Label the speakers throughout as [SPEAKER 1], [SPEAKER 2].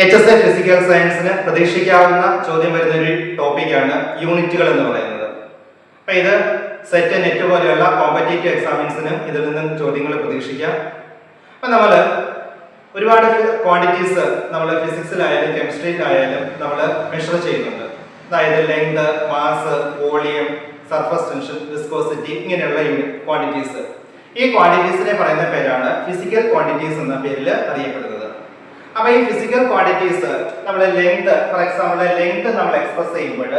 [SPEAKER 1] H S A physical സയൻസിന് പ്രതീക്ഷിക്കാവുന്ന ചോദ്യം വരുന്ന ഒരു ടോപ്പിക്കാണ് യൂണിറ്റുകൾ എന്ന് പറയുന്നത്. അപ്പൊ ഇത് സെറ്റ് നെറ്റ് പോലെയുള്ള കോമ്പറ്റേറ്റീവ് എക്സാമിൻസിനും ഇതിൽ നിന്നും ചോദ്യങ്ങൾ പ്രതീക്ഷിക്കാം. അപ്പൊ നമ്മൾ ഒരുപാട് ക്വാണ്ടിറ്റീസ് നമ്മൾ ഫിസിക്സിലായാലും കെമിസ്ട്രിയിലായാലും നമ്മൾ മെഷർ ചെയ്യുന്നുണ്ട്. അതായത് length mass volume surface tension viscosity ഇങ്ങനെയുള്ള ക്വാണ്ടിറ്റീസ് ഈ ക്വാണ്ടിറ്റീസിനെ പറയുന്ന പേരാണ് ഫിസിക്കൽ ക്വാണ്ടിറ്റീസ് എന്ന പേരിൽ അറിയപ്പെടുന്നത്. അപ്പൊ ഈ ഫിസിക്കൽ ക്വാണ്ടിറ്റീസ് നമ്മൾ ലെങ്ത് ഫോർ എക്സാമ്പിൾ ലെങ്ത് നമ്മൾ എക്സ്പ്രസ് ചെയ്യുമ്പോൾ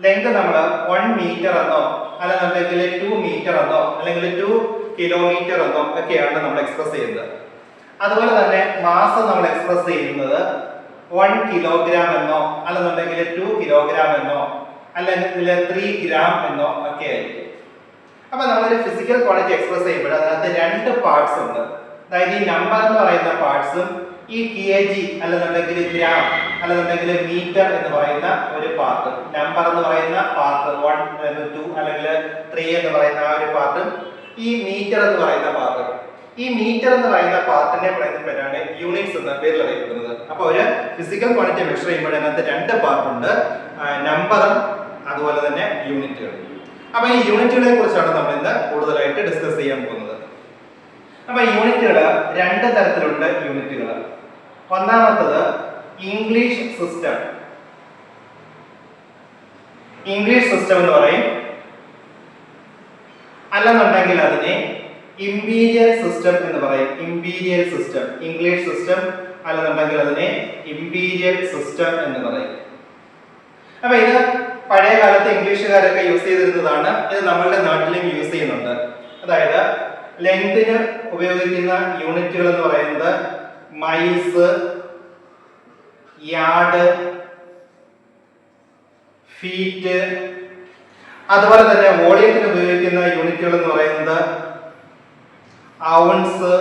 [SPEAKER 1] ലെങ്ത് നമ്മൾ വൺ മീറ്റർ എന്നോ അല്ലെന്നുണ്ടെങ്കിൽ ടു മീറ്റർ എന്നോ അല്ലെങ്കിൽ ടു കിലോമീറ്റർ എന്നോ ഒക്കെയാണ് നമ്മൾ എക്സ്പ്രസ് ചെയ്യുന്നത്. അതുപോലെ തന്നെ മാസ് നമ്മൾ എക്സ്പ്രസ് ചെയ്യുന്നത് വൺ കിലോഗ്രാം എന്നോ അല്ലെന്നുണ്ടെങ്കിൽ ടു കിലോഗ്രാം എന്നോ അല്ലെങ്കിൽ ത്രീ ഗ്രാം എന്നോ ഒക്കെ ആയിരിക്കും. അപ്പൊ നമ്മളൊരു ഫിസിക്കൽ ക്വാളിറ്റി എക്സ്പ്രസ് ചെയ്യുമ്പോൾ അതിനകത്ത് രണ്ട് പാർട്സ് ഉണ്ട്. അതായത് ഈ നമ്പർ എന്ന് പറയുന്ന പാർട്സും ഈ കെ ജി അല്ലെന്നുണ്ടെങ്കിൽ ഗ്രാം അല്ലെന്നുണ്ടെങ്കിൽ മീറ്റർ എന്ന് പറയുന്ന ഒരു പാർട്ട് നമ്പർ എന്ന് പറയുന്ന പാർട്ട് വൺ ടു അല്ലെങ്കിൽ ത്രീ എന്ന് പറയുന്ന ആ ഒരു പാർട്ട് ഈ മീറ്റർ എന്ന് പറയുന്ന പാർട്ട് ഈ മീറ്റർ എന്ന് പറയുന്ന പാർട്ടിനെ പറയുന്ന പേരാണ് യൂണിറ്റ്സ് എന്ന പേരിൽ അറിയപ്പെടുന്നത്. അപ്പോൾ ഒരു ഫിസിക്കൽ ക്വാണ്ടിറ്റി മെഷർ ചെയ്യുമ്പോൾ അതിനകത്ത് രണ്ട് പാർട്ട് ഉണ്ട്. നമ്പറും അതുപോലെ തന്നെ യൂണിറ്റുകൾ അപ്പൊ ഈ യൂണിറ്റുകളെ കുറിച്ചാണ് നമ്മൾ ഇന്ന് കൂടുതലായിട്ട് ഡിസ്കസ് ചെയ്യാൻ പോകുന്നത്. അപ്പൊ യൂണിറ്റുകൾ രണ്ട് തരത്തിലുണ്ട് യൂണിറ്റുകൾ ഒന്നാമത്തത് ഇംഗ്ലീഷ് സിസ്റ്റം ഇംഗ്ലീഷ് സിസ്റ്റം എന്ന് പറയും. അല്ലെന്നുണ്ടെങ്കിൽ അതിനെ ഇമ്പീരിയൽ സിസ്റ്റം എന്ന് പറയും. ഇമ്പീരിയൽ സിസ്റ്റം ഇംഗ്ലീഷ് സിസ്റ്റം അല്ലെന്നുണ്ടെങ്കിൽ അതിനെ ഇമ്പീരിയൽ സിസ്റ്റം എന്ന് പറയും. അപ്പൊ ഇത് പഴയ കാലത്ത് ഇംഗ്ലീഷുകാരൊക്കെ യൂസ് ചെയ്തിരുന്നതാണ്. ഇത് നമ്മളുടെ നാട്ടിലും യൂസ് ചെയ്യുന്നുണ്ട്. അതായത് ലെങ്തിന് ഉപയോഗിക്കുന്ന യൂണിറ്റുകൾ എന്ന് പറയുന്നത് മൈൽസ് യാർഡ് ഫീറ്റ് അതുപോലെ തന്നെ വോളിയത്തിന് ഉപയോഗിക്കുന്ന യൂണിറ്റുകൾ എന്ന് പറയുന്നത് ഔൺസ്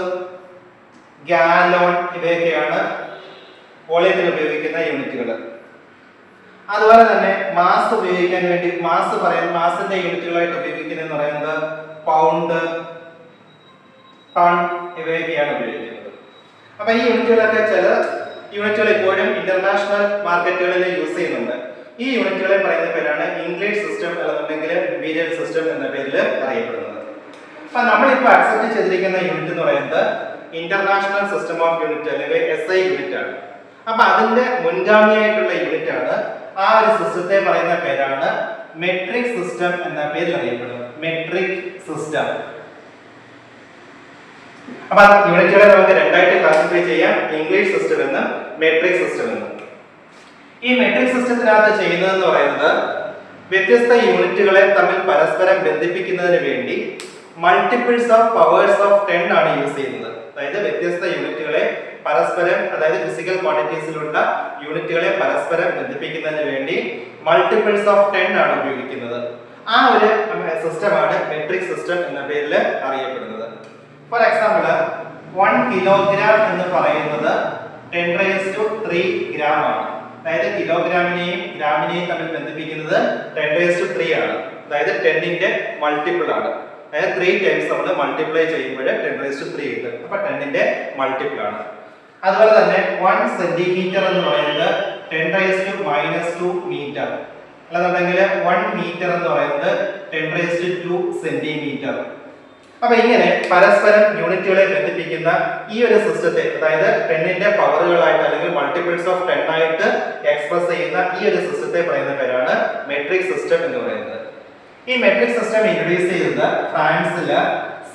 [SPEAKER 1] ഗാലോൺ ഇവയൊക്കെയാണ് വോളിയത്തിന് ഉപയോഗിക്കുന്ന യൂണിറ്റുകൾ. അതുപോലെ തന്നെ മാസ് ഉപയോഗിക്കാൻ വേണ്ടി മാസ് പറയാൻ മാസിന്റെ യൂണിറ്റുകളായിട്ട് ഉപയോഗിക്കുന്നതെന്ന് പറയുന്നത് പൗണ്ട് ടൺ ഇവയൊക്കെയാണ് ഉപയോഗിക്കുന്നത്. അപ്പൊ ഈ യൂണിറ്റുകളൊക്കെ ചില യൂണിറ്റുകൾ ഇപ്പോഴും ഇന്റർനാഷണൽ മാർക്കറ്റുകളിൽ യൂസ് ചെയ്യുന്നുണ്ട്. ഈ യൂണിറ്റുകളെ പറയുന്ന പേരാണ് ഇംഗ്ലീഷ് സിസ്റ്റം അല്ലെന്നുണ്ടെങ്കിൽ ഇമ്പീരിയൽ സിസ്റ്റം എന്ന പേരിൽ അറിയപ്പെടുന്നത്. അപ്പൊ നമ്മളിപ്പോൾ അക്സെപ്റ്റ് ചെയ്തിരിക്കുന്ന യൂണിറ്റ് എന്ന് പറയുന്നത് ഇന്റർനാഷണൽ സിസ്റ്റം ഓഫ് യൂണിറ്റ് അല്ലെങ്കിൽ എസ് ഐ യൂണിറ്റ് ആണ്. അപ്പൊ അതിന്റെ മുൻഗാമിയായിട്ടുള്ള യൂണിറ്റ് ആണ് ആ ഒരു സിസ്റ്റത്തെ പറയുന്ന പേരാണ് മെട്രിക് സിസ്റ്റം എന്ന പേരിൽ അറിയപ്പെടുന്നത്. മെട്രിക് സിസ്റ്റം അപ്പൊ യൂണിറ്റുകളെ നമുക്ക് രണ്ടായിട്ട് ക്ലാസിഫൈ ചെയ്യാം. ഇംഗ്ലീഷ് സിസ്റ്റം എന്ന് മെട്രിക് സിസ്റ്റം എന്ന്. ഈ മെട്രിക് സിസ്റ്റത്തിനകത്ത് ചെയ്യുന്നതെന്ന് പറയുന്നത് വ്യത്യസ്ത യൂണിറ്റുകളെ തമ്മിൽ പരസ്പരം ബന്ധിപ്പിക്കുന്നതിന് വേണ്ടി multiples of powers of ten ആണ് യൂസ് ചെയ്യുന്നത്. അതായത് വ്യത്യസ്ത യൂണിറ്റുകളെ പരസ്പരം അതായത് ഫിസിക്കൽ ക്വാണ്ടിറ്റീസിലുള്ള യൂണിറ്റുകളെ പരസ്പരം ബന്ധിപ്പിക്കുന്നതിന് വേണ്ടി മൾട്ടിപ്പിൾസ് ഓഫ് ടെൻ ആണ് ഉപയോഗിക്കുന്നത്. ആ ഒരു സിസ്റ്റമാണ് മെട്രിക് സിസ്റ്റം എന്ന പേരിൽ അറിയപ്പെടുന്നത്. ഫോർ എക്സാമ്പിൾ വൺ കിലോഗ്രാം എന്ന് പറയുന്നത് ten raise to three gram ആണ്. അതായത് കിലോഗ്രാമിനെയും ഗ്രാമിനെയും തമ്മിൽ ബന്ധിപ്പിക്കുന്നത് ടെൻ റേസ് ടു ത്രീ ആണ്. അതായത് ടെന്നിന്റെ മൾട്ടിപ്പിൾ ആണ്. അതായത് ത്രീ ടൈംസ് നമ്മൾ മൾട്ടിപ്ലൈ ചെയ്യുമ്പോൾ ടെൻ റേസ് ടു ത്രീ കിട്ടും. അപ്പൊ ടെന്നിന്റെ മൾട്ടിപ്പിൾ ആണ്. അതുപോലെ തന്നെ വൺ സെന്റിമീറ്റർ എന്ന് പറയുന്നത് ten raise to minus two metre അല്ലെന്നുണ്ടെങ്കിൽ വൺ മീറ്റർ എന്ന് പറയുന്നത് ten raise to two centimetre അപ്പൊ ഇങ്ങനെ പരസ്പരം യൂണിറ്റുകളെ ബന്ധിപ്പിക്കുന്ന ഈ ഒരു സിസ്റ്റത്തെ അതായത് ടെന്നിന്റെ പവറുകളായിട്ട് അല്ലെങ്കിൽ മൾട്ടിപ്പിൾസ് ഓഫ് ടെൻ ആയിട്ട് എക്സ്പ്രസ് ചെയ്യുന്ന ഈ ഒരു സിസ്റ്റത്തെ പറയുന്ന പേരാണ് മെട്രിക് സിസ്റ്റം എന്ന് പറയുന്നത്. ഈ മെട്രിക് സിസ്റ്റം ഇൻട്രൊഡ്യൂസ് ചെയ്തത് ഫ്രാൻസിൽ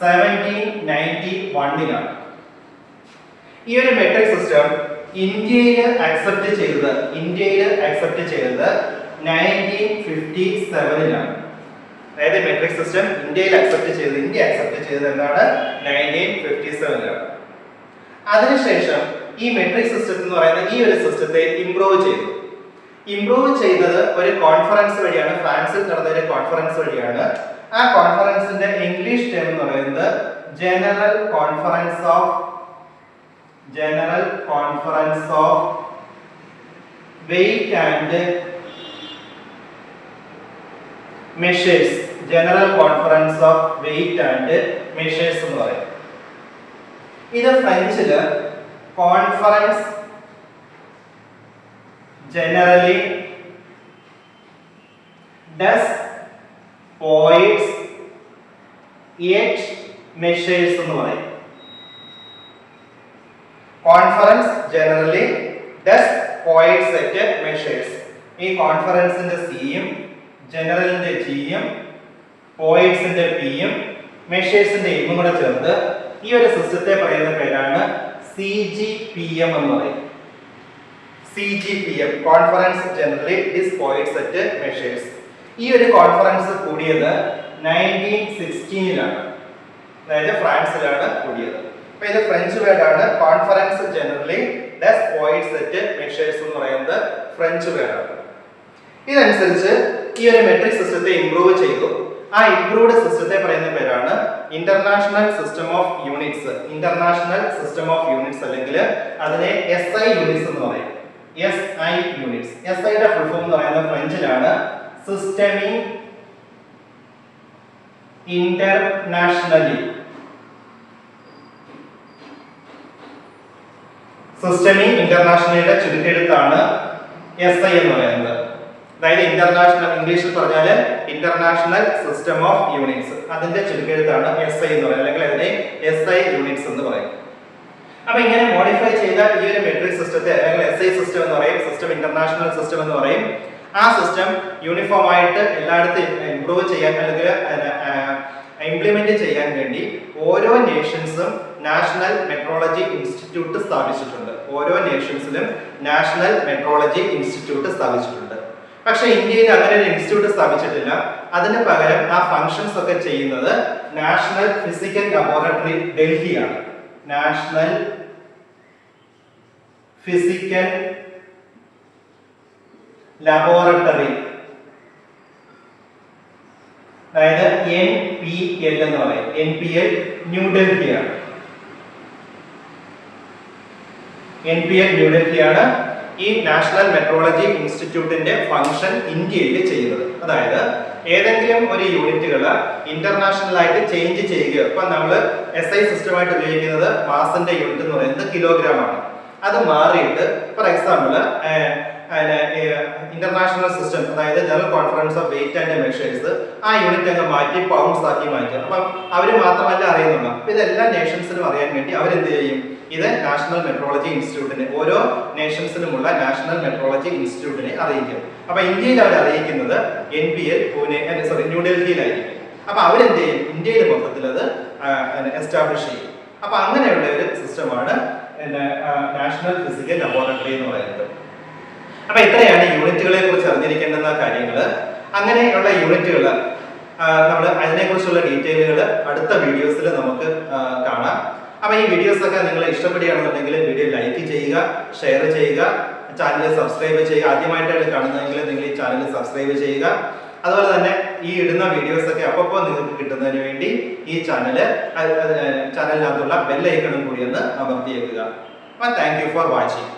[SPEAKER 1] സെവന്റീൻ നയന്റി വണ്ണിലാണ് ഈ ഒരു മെട്രിക് സിസ്റ്റം ഇന്ത്യയിൽ അക്സെപ്റ്റ് ചെയ്തത് ഇന്ത്യയിൽ അക്സെപ്റ്റ് ചെയ്തത് നയന്റീൻ ഫിഫ്റ്റി സെവനിലാണ് അതായത് മെട്രിക് സിസ്റ്റം ഇന്ത്യയിൽ അക്സെപ്റ്റ് ചെയ്തത് ഇന്ത്യ അക്സെപ്റ്റ് ചെയ്തത് എന്താണ്? നയന്റീൻ ഫിഫ്റ്റി സെവനിലാണ് അതിനുശേഷം ഈ മെട്രിക് സിസ്റ്റം എന്ന് പറയുന്ന ഈ ഒരു സിസ്റ്റത്തെ ഇംപ്രൂവ് ചെയ്തു. ഇംപ്രൂവ് ചെയ്തത് ഒരു കോൺഫറൻസ് വഴിയാണ് ഫ്രാൻസിൽ നടന്ന ഒരു കോൺഫറൻസ് വഴിയാണ്. ആ കോൺഫറൻസിന്റെ ഇംഗ്ലീഷ് ടേം എന്ന് പറയുന്നത് general conference of general conference of weight and measures general conference of weight and measures എന്ന് പറയും. ഇത് ഫ്രഞ്ചിൽ Conférence Générale des Poids et Mesures എന്ന് പറയും. Conférence Générale des Poids et Mesures ഈ കോൺഫറൻസിന്റെ സിയും ജനറലിന്റെ ജിയും പോയിറ്റ്സിന്റെ പിയും മെഷേഴ്സിന്റെ എമ്മും കൂടെ ചേർത്ത് ഈ ഒരു സിസ്റ്റത്തെ പറയുന്ന പേരാണ് സി ജി പി എം എന്ന് പറയും. C G P M Conférence Générale des Poids et Mesures ഈ ഒരു കോൺഫറൻസ് കൂടിയത് നയന്റീൻ സിക്സ്റ്റീനിലാണ് അതായത് ഫ്രാൻസിലാണ് കൂടിയത്. അപ്പൊ ഇത് ഫ്രഞ്ച് വേർഡാണ് Conférence Générale des Poids et Mesures എന്ന് പറയുന്നത് ഫ്രഞ്ച് വേർഡാണ് ഇതനുസരിച്ച് ഈ ഒരു മെട്രിക് സിസ്റ്റത്തെ ഇംപ്രൂവ് ചെയ്തു. ആ ഇംപ്രൂവ്ഡ് സിസ്റ്റത്തെ പറയുന്ന പേരാണ് international system of units international system of units അല്ലെങ്കിൽ അതിനെ എസ് ഐ യൂണിറ്റ്സ് എന്ന് പറയും. എസ് ഐ യൂണിറ്റ്സ് എസ് ഐയുടെ ഫുൾ ഫോം എന്ന് പറയുന്നത് ഫ്രഞ്ചിലാണ്. സിസ്റ്റമി ഇന്റർനാഷണലി സിസ്റ്റമി ഇന്റർനാഷണലിയുടെ ചുരുക്കെഴുത്താണ് എസ് ഐ എന്ന് പറയുന്നത്. അതായത് ഇന്റർനാഷണൽ ഇംഗ്ലീഷിൽ പറഞ്ഞാൽ ഇന്റർനാഷണൽ സിസ്റ്റം ഓഫ് യൂണിറ്റ്സ് അതിന്റെ ചുരുക്കെഴുത്താണ് എസ് ഐ എന്ന് പറയുന്നത്. അല്ലെങ്കിൽ അതിനെ എസ് ഐ യൂണിറ്റ്സ് എന്ന് പറയും. അപ്പൊ ഇങ്ങനെ മോഡിഫൈ ചെയ്ത ഈ ഒരു മെട്രിക് സിസ്റ്റത്തെ അല്ലെങ്കിൽ എസ് ഐ സിസ്റ്റം എന്ന് പറയും സിസ്റ്റം ഇന്റർനാഷണൽ സിസ്റ്റം എന്ന് പറയും. ആ സിസ്റ്റം യൂണിഫോം ആയിട്ട് എല്ലായിടത്തും ഇംപ്രൂവ് ചെയ്യാൻ അല്ലെങ്കിൽ ഇംപ്ലിമെന്റ് ചെയ്യാൻ വേണ്ടി ഓരോ നേഷൻസും നാഷണൽ മെട്രോളജി ഇൻസ്റ്റിറ്റ്യൂട്ട് സ്ഥാപിച്ചിട്ടുണ്ട്. ഓരോ നേഷൻസിലും നാഷണൽ മെട്രോളജി ഇൻസ്റ്റിറ്റ്യൂട്ട് സ്ഥാപിച്ചിട്ടുണ്ട്. പക്ഷേ ഇന്ത്യയിൽ അങ്ങനെ ഒരു ഇൻസ്റ്റിറ്റ്യൂട്ട് സ്ഥാപിച്ചിട്ടില്ല. അതിന് പകരം ആ ഫങ്ഷൻസ് ഒക്കെ ചെയ്യുന്നത് നാഷണൽ ഫിസിക്കൽ ലബോറട്ടറി ഡൽഹിയാണ്. നാഷണൽ ഫിസിക്കൽ ലബോറട്ടറി അതായത് എൻ പി എൽ എന്ന് പറയും. എൻ പി എൽ ന്യൂഡൽഹിയാണ് എൻ പി എൽ ന്യൂഡൽഹിയാണ് ഈ നാഷണൽ മെട്രോളജി ഇൻസ്റ്റിറ്റ്യൂട്ടിന്റെ ഫംഗ്ഷൻ ഇന്ത്യയിൽ ചെയ്യുന്നത്. അതായത് ഏതെങ്കിലും ഒരു യൂണിറ്റുകൾ ഇന്റർനാഷണൽ ആയിട്ട് ചേഞ്ച് ചെയ്യുക. ഇപ്പൊ നമ്മൾ എസ് ഐ സിസ്റ്റമായിട്ട് ഉപയോഗിക്കുന്നത് മാസിന്റെ യൂണിറ്റ് എന്ന് പറയുന്നത് കിലോഗ്രാം ആണ് അത് മാറിയിട്ട് ഫോർ എക്സാമ്പിൾ ഇന്റർനാഷണൽ സിസ്റ്റം അതായത് general conference of weight and measures ആ യൂണിറ്റ് അങ്ങ് മാറ്റി പൗണ്ട്സ് ആക്കി മാറ്റുക. അപ്പം അവർ മാത്രമല്ല അറിയുന്നുള്ളൂ ഇതെല്ലാ നേഷൻസിനും അറിയാൻ വേണ്ടി അവരെന്ത് ചെയ്യും? ഇത് നാഷണൽ മെട്രോളജി ഇൻസ്റ്റിറ്റ്യൂട്ടിന് ഓരോ നേഷൻസിനുമുള്ള നാഷണൽ മെട്രോളജി ഇൻസ്റ്റിറ്റ്യൂട്ടിനെ അറിയിക്കും. അപ്പൊ ഇന്ത്യയിൽ അവർ അറിയിക്കുന്നത് N P L Pune sorry ന്യൂഡൽഹിയിലായിരിക്കും അപ്പൊ അവരെന്ത് ചെയ്യും? ഇന്ത്യയിൽ മൊത്തത്തിൽ അത് എസ്റ്റാബ്ലിഷ് ചെയ്യും. അപ്പൊ അങ്ങനെയുള്ള ഒരു സിസ്റ്റമാണ് നാഷണൽ ഫിസിക്കൽ ലബോറട്ടറി എന്ന് പറയുന്നത്. അപ്പൊ ഇത്രയാണ് യൂണിറ്റുകളെ കുറിച്ച് അറിഞ്ഞിരിക്കേണ്ടുന്ന കാര്യങ്ങൾ അങ്ങനെയുള്ള യൂണിറ്റുകൾ നമ്മൾ അതിനെക്കുറിച്ചുള്ള ഡീറ്റെയിലുകൾ അടുത്ത വീഡിയോസിൽ നമുക്ക് കാണാം. അപ്പൊ ഈ വീഡിയോസ് ഒക്കെ നിങ്ങൾ ഇഷ്ടപ്പെടുകയാണെന്നുണ്ടെങ്കിൽ വീഡിയോ ലൈക്ക് ചെയ്യുക ഷെയർ ചെയ്യുക ചാനൽ സബ്സ്ക്രൈബ് ചെയ്യുക. ആദ്യമായിട്ടാണ് കാണുന്നതെങ്കിൽ നിങ്ങൾ ഈ ചാനൽ സബ്സ്ക്രൈബ് ചെയ്യുക. അതുപോലെ തന്നെ ഈ ഇടുന്ന വീഡിയോസ് ഒക്കെ അപ്പോൾ നിങ്ങൾക്ക് കിട്ടുന്നതിന് വേണ്ടി ഈ ചാനൽ ചാനലിനകത്തുള്ള ബെല്ലൈക്കണും കൂടി ഒന്ന് അമർത്തിയേക്കുക. അപ്പം താങ്ക് യു ഫോർ വാച്ചിങ്